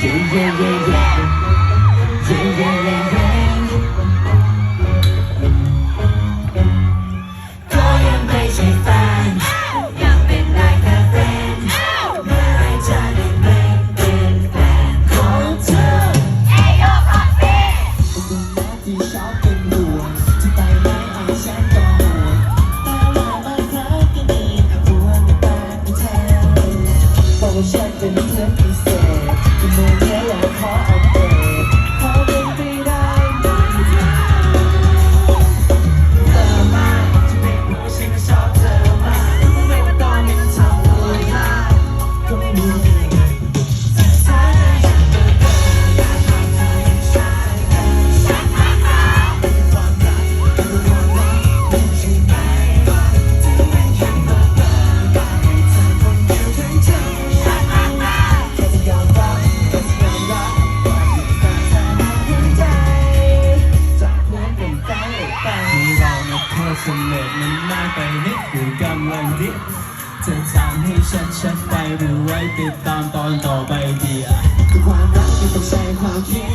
yeah, yeah, yeah. Yeah, yeah, yeah, yeah. ก็ยังไม่ใช่แฟนยังเป็นได้แค่เฟรนด์เมื่อไรจะได้เป็นเป็นแฟนของเธอที่ชอบเป็นห่วงที่ไปไหนเอาฉันก็ห่วงแต่ว่าบางครั้งก็มีห่วงแต่ไม่แทนบอกว่าากไปนิดหรือกำลังดิเธอถามให้ชัดชัดไปหรือไว้ติดตามตอนต่อไปดีอะความรักไม่ต้องใช้ความคิด